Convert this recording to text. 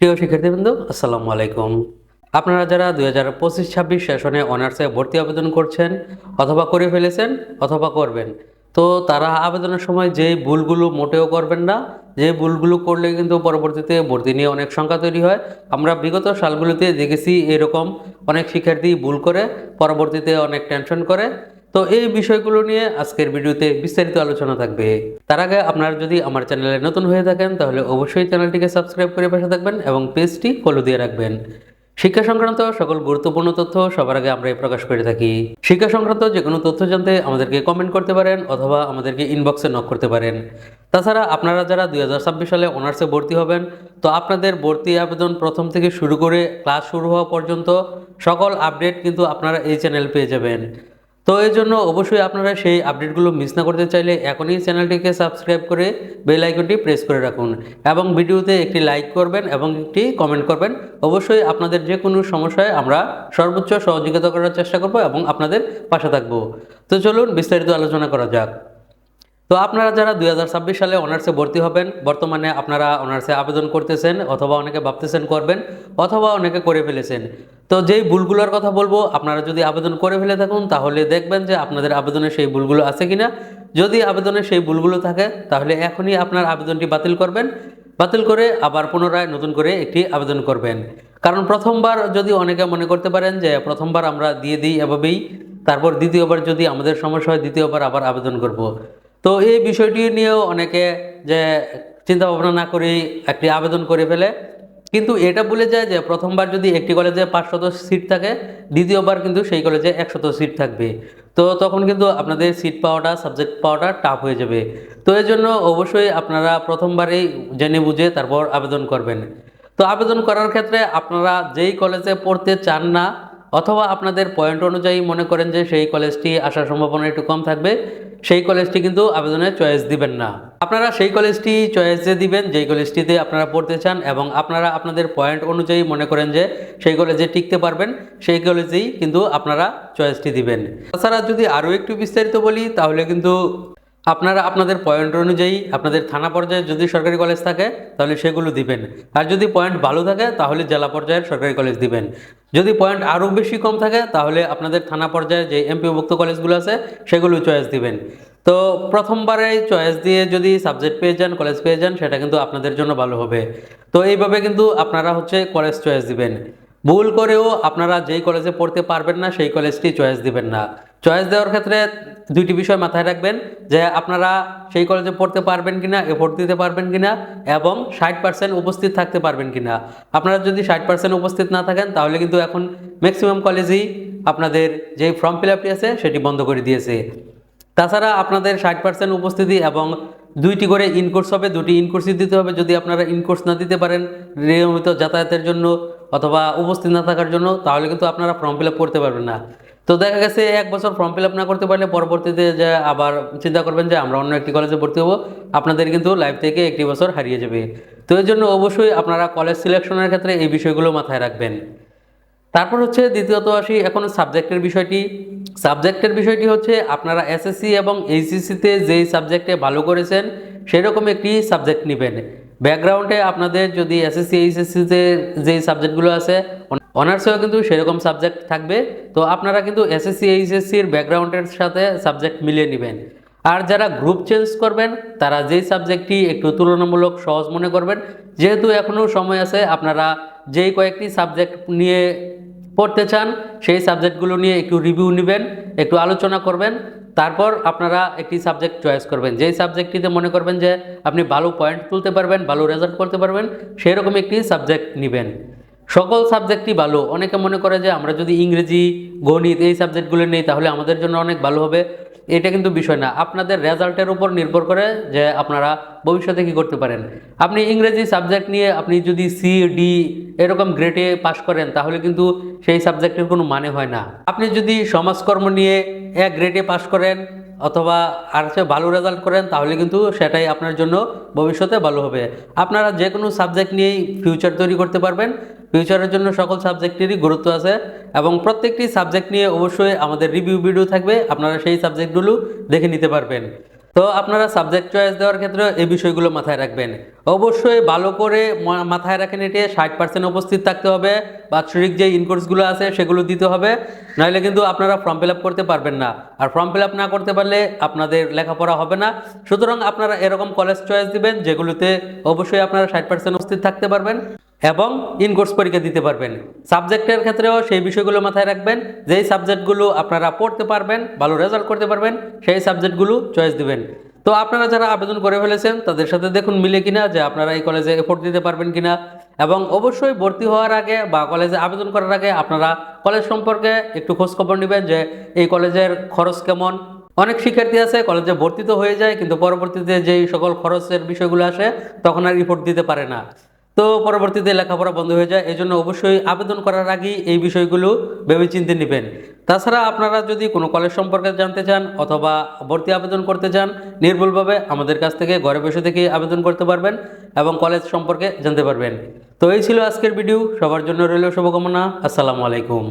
প্রিয় শিক্ষার্থীবৃন্দ, আসসালামু আলাইকুম। আপনারা যারা দুই হাজার পঁচিশ, ছাব্বিশ সেশনে অনার্সে ভর্তি আবেদন করছেন অথবা করে ফেলেছেন অথবা করবেন, তো তারা আবেদনের সময় যে ভুলগুলো মোটেও করবেন না যে ভুলগুলো করলে কিন্তু পরবর্তীতে ভর্তি নিয়ে অনেক সংখ্যা তৈরি হয়। আমরা বিগত সালগুলোতে দেখেছি এরকম অনেক শিক্ষার্থী ভুল করে পরবর্তীতে অনেক টেনশন করে। তো এই বিষয়গুলো নিয়ে আজকের ভিডিওতে বিস্তারিত আলোচনা থাকবে। তার আগে আপনারা যদি আমার চ্যানেলে নতুন হয়ে থাকেন, তাহলে অবশ্যই চ্যানেলটিকে সাবস্ক্রাইব করে পাশে থাকবেন এবং পেজটি ফলো দিয়ে রাখবেন। শিক্ষা সংক্রান্ত সকল গুরুত্বপূর্ণ তথ্য সবার আগে আমরা প্রকাশ করে থাকি। শিক্ষা সংক্রান্ত যে কোনো তথ্য জানতে আমাদেরকে কমেন্ট করতে পারেন অথবা আমাদেরকে ইনবক্সে নক করতে পারেন। তাছাড়া আপনারা যারা দুই হাজার ছাব্বিশ সালে অনার্সে ভর্তি হবেন, তো আপনাদের ভর্তি আবেদন প্রথম থেকে শুরু করে ক্লাস শুরু হওয়া পর্যন্ত সকল আপডেট কিন্তু আপনারা এই চ্যানেল পেয়ে যাবেন। তো এই জন্য অবশ্যই আপনারা সেই আপডেটগুলো মিস না করতে চাইলে এখনই চ্যানেলটিকে সাবস্ক্রাইব করে বেল আইকনটি প্রেস করে রাখুন এবং ভিডিওতে একটি লাইক করবেন এবং একটি কমেন্ট করবেন। অবশ্যই আপনাদের যে কোনো সমস্যায় আমরা সর্বোচ্চ সহযোগিতা করার চেষ্টা করব এবং আপনাদের পাশে থাকব। তো চলুন বিস্তারিত আলোচনা করা যাক। তো আপনারা যারা দুই হাজার ছাব্বিশ সালে অনার্সে ভর্তি হবেন, বর্তমানে আপনারা অনার্সে আবেদন করতেছেন অথবা অনেকে ভাবতেছেন করবেন অথবা অনেকে করে ফেলেছেন। তো যেই ভুলগুলোর কথা বলব, আপনারা যদি আবেদন করে ফেলে থাকুন, তাহলে দেখবেন যে আপনাদের আবেদনে সেই ভুলগুলো আছে কিনা। যদি আবেদনে সেই ভুলগুলো থাকে, তাহলে এখনই আপনার আবেদনটি বাতিল করবেন। বাতিল করে আবার পুনরায় নতুন করে একটি আবেদন করবেন। কারণ প্রথমবার যদি অনেকে মনে করতে পারেন যে প্রথমবার আমরা দিয়ে দিই এভাবেই, তারপর দ্বিতীয়বার যদি আমাদের সমস্যা হয়, দ্বিতীয়বার আবার আবেদন করব। তো এই বিষয়টি নিয়েও অনেকে যে চিন্তা ভাবনা না করেই একটি আবেদন করে ফেলে। কিন্তু এটা বলে যায় যে প্রথমবার যদি একটি কলেজে পাঁচশত সিট থাকে, দ্বিতীয়বার কিন্তু সেই কলেজে একশত সিট থাকবে। তো তখন কিন্তু আপনাদের সিট পাওয়াটা সাবজেক্ট পাওয়াটা টাফ হয়ে যাবে। তো এই জন্য অবশ্যই আপনারা প্রথমবারেই জেনে বুঝে তারপর আবেদন করবেন। তো আবেদন করার ক্ষেত্রে আপনারা যেই কলেজে পড়তে চান না অথবা আপনাদের পয়েন্ট অনুযায়ী মনে করেন যে সেই কলেজটি আসার সম্ভাবনা একটু কম থাকবে, সেই কলেজটি কিন্তু আবেদনের চয়েস দিবেন না। আপনারা সেই কলেজটি চয়েসে দিবেন, যেই কলেজটিতে আপনারা পড়তে চান এবং আপনারা আপনাদের পয়েন্ট অনুযায়ী মনে করেন যে সেই কলেজে টিকতে পারবেন, সেই কলেজেই কিন্তু আপনারা চয়েসটি দিবেন। তাছাড়া যদি আরও একটু বিস্তারিত বলি, তাহলে কিন্তু আপনারা আপনাদের পয়েন্ট অনুযায়ী, আপনাদের থানা পর্যায়ে যদি সরকারি কলেজ থাকে, তাহলে সেগুলো দিবেন। আর যদি পয়েন্ট ভালো থাকে, তাহলে জেলা পর্যায়ের সরকারি কলেজ দিবেন। যদি পয়েন্ট আরও বেশি কম থাকে, তাহলে আপনাদের থানা পর্যায়ে যে এমপিভুক্ত কলেজগুলো আছে, সেগুলো চয়েস দিবেন। তো প্রথমবারে চয়েস দিয়ে যদি সাবজেক্ট পেয়ে যান কলেজ পেয়ে যান, সেটা কিন্তু আপনাদের জন্য ভালো হবে। তো এইভাবে কিন্তু আপনারা হচ্ছে কলেজ চয়েস দিবেন। ভুল করেও আপনারা যেই কলেজে পড়তে পারবেন না, সেই কলেজটি চয়েস দিবেন না। চয়েস দেওয়ার ক্ষেত্রে দুইটি বিষয় মাথায় রাখবেন যে আপনারা সেই কলেজে পড়তে পারবেন কিনা এফোর্ট দিতে পারবেন কিনা এবং ষাট পার্সেন্ট উপস্থিত থাকতে পারবেন কিনা। আপনারা যদি ষাট পার্সেন্ট উপস্থিত না থাকেন, তাহলে কিন্তু এখন ম্যাক্সিমাম কলেজেই আপনাদের যে ফর্ম ফিল আপটি আছে, সেটি বন্ধ করে দিয়েছে। তাছাড়া আপনাদের ষাট পার্সেন্ট উপস্থিতি এবং দুইটি করে ইনকোর্স হবে, দুটি ইনকোর্সই দিতে হবে। যদি আপনারা ইনকোর্স না দিতে পারেন, নিয়মিত যাতায়াতের জন্য অথবা উপস্থিত না থাকার জন্য, তাহলে কিন্তু আপনারা ফর্ম ফিল আপ করতে পারবেন না। তো দেখা গেছে এক বছর ফর্ম ফিল আপ না করতে পারলে পরবর্তীতে যে আবার চিন্তা করবেন যে আমরা অন্য একটি কলেজে ভর্তি হব, আপনাদের কিন্তু লাইফ থেকে একটি বছর হারিয়ে যাবে। তো এর জন্য অবশ্যই আপনারা কলেজ সিলেকশনের ক্ষেত্রে এই বিষয়গুলো মাথায় রাখবেন। তারপর হচ্ছে দ্বিতীয়ত আসি এখন সাবজেক্টের বিষয়টি। সাবজেক্টের বিষয়টি হচ্ছে আপনারা এসএসসি এবং এইচএসসিতে যেই সাবজেক্টে ভালো করেছেন, সেরকম একটি সাবজেক্ট নেবেন। ব্যাকগ্রাউন্ডে আপনাদের যদি এসএসসি এইচএসসিতে যেই সাবজেক্টগুলো আছে অনার্সেও কিন্তু সেরকম সাবজেক্ট থাকবে। তো আপনারা কিন্তু এসএসসি এইচএসসির ব্যাকগ্রাউন্ডের সাথে সাবজেক্ট মিলিয়ে নেবেন। আর যারা গ্রুপ চেঞ্জ করবেন, তারা যেই সাবজেক্টটি একটু তুলনামূলক সহজ মনে করবেন, যেহেতু এখনও সময় আছে, আপনারা যেই কয়েকটি সাবজেক্ট নিয়ে পড়তে চান, সেই সাবজেক্টগুলো নিয়ে একটু রিভিউ নেবেন, একটু আলোচনা করবেন। তারপর আপনারা একটি সাবজেক্ট চয়েস করবেন। যেই সাবজেক্টটিতে মনে করবেন যে আপনি ভালো পয়েন্ট তুলতে পারবেন, ভালো রেজাল্ট করতে পারবেন সেই রকম একটি সাবজেক্ট নেবেন। সকল সাবজেক্টই ভালো। অনেকে মনে করে যে আমরা যদি ইংরেজি, গণিত এই সাবজেক্টগুলো নেই, তাহলে আমাদের জন্য অনেক ভালো হবে। এটা কিন্তু বিষয় না। আপনাদের রেজাল্টের উপর নির্ভর করে যে আপনারা ভবিষ্যতে কী করতে পারেন। আপনি ইংরেজি সাবজেক্ট নিয়ে আপনি যদি সি ডি এরকম গ্রেডে পাশ করেন, তাহলে কিন্তু সেই সাবজেক্টের কোনো মানে হয় না। আপনি যদি সমাজকর্ম নিয়ে এক গ্রেডে পাশ করেন অথবা আর চেয়ে ভালো রেজাল্ট করেন, তাহলে কিন্তু সেটাই আপনার জন্য ভবিষ্যতে ভালো হবে। আপনারা যে কোনো সাবজেক্ট নিয়েই ফিউচার তৈরি করতে পারবেন। ফিউচারের জন্য সকল সাবজেক্টেরই গুরুত্ব আছে এবং প্রত্যেকটি সাবজেক্ট নিয়ে অবশ্যই আমাদের রিভিউ ভিডিও থাকবে, আপনারা সেই সাবজেক্টগুলো দেখে নিতে পারবেন। তো আপনারা সাবজেক্ট চয়েস দেওয়ার ক্ষেত্রে এই বিষয়গুলো মাথায় রাখবেন। অবশ্যই ভালো করে মাথায় রাখেন এটি ষাট পার্সেন্ট উপস্থিত থাকতে হবে, বাৎসরিক যে ইনকোর্সগুলো আছে সেগুলো দিতে হবে, নাহলে কিন্তু আপনারা ফর্ম ফিল করতে পারবেন না। আর ফর্ম ফিল না করতে পারলে আপনাদের লেখাপড়া হবে না। সুতরাং আপনারা এরকম কলেজ চয়েস দিবেন, যেগুলোতে অবশ্যই আপনারা ষাট পার্সেন্ট উপস্থিত থাকতে পারবেন। এবং ইনকোর্স পরীক্ষা দিতে পারবেন। সাবজেক্টের ক্ষেত্রেও সেই বিষয়গুলো মাথায় রাখবেন। যেই সাবজেক্টগুলো আপনারা পড়তে পারবেন, ভালো রেজাল্ট করতে পারবেন, সেই সাবজেক্টগুলো চয়েস দিবেন। তো আপনারা যারা আবেদন করে ফেলেছেন, তাদের সাথে দেখুন মিলে কিনা যে আপনারা এই কলেজে এফোর্ট দিতে পারবেন কিনা। এবং অবশ্যই ভর্তি হওয়ার আগে বা কলেজে আবেদন করার আগে আপনারা কলেজ সম্পর্কে একটু খোঁজখবর নেবেন যে এই কলেজের খরচ কেমন। অনেক শিক্ষার্থী আছে কলেজে ভর্তি তো হয়ে যায়, কিন্তু পরবর্তীতে যেই সকল খরচের বিষয়গুলো আসে, তখন আর রিপোর্ট দিতে পারে না। তো পরবর্তীতে লেখাপড়া বন্ধ হয়ে যায় এই জন্য অবশ্যই আবেদন করার আগেই এই বিষয়গুলো ভেবেচিন্তে নেবেন। তাছাড়া আপনারা যদি কোনো কলেজ সম্পর্কে জানতে চান অথবা ভর্তি আবেদন করতে চান, নির্ভুলভাবে আমাদের কাছ থেকে ঘরে বসে থেকে আবেদন করতে পারবেন এবং কলেজ সম্পর্কে জানতে পারবেন। তো এই ছিল আজকের ভিডিও, সবার জন্য রইল শুভকামনা, আসসালামু আলাইকুম।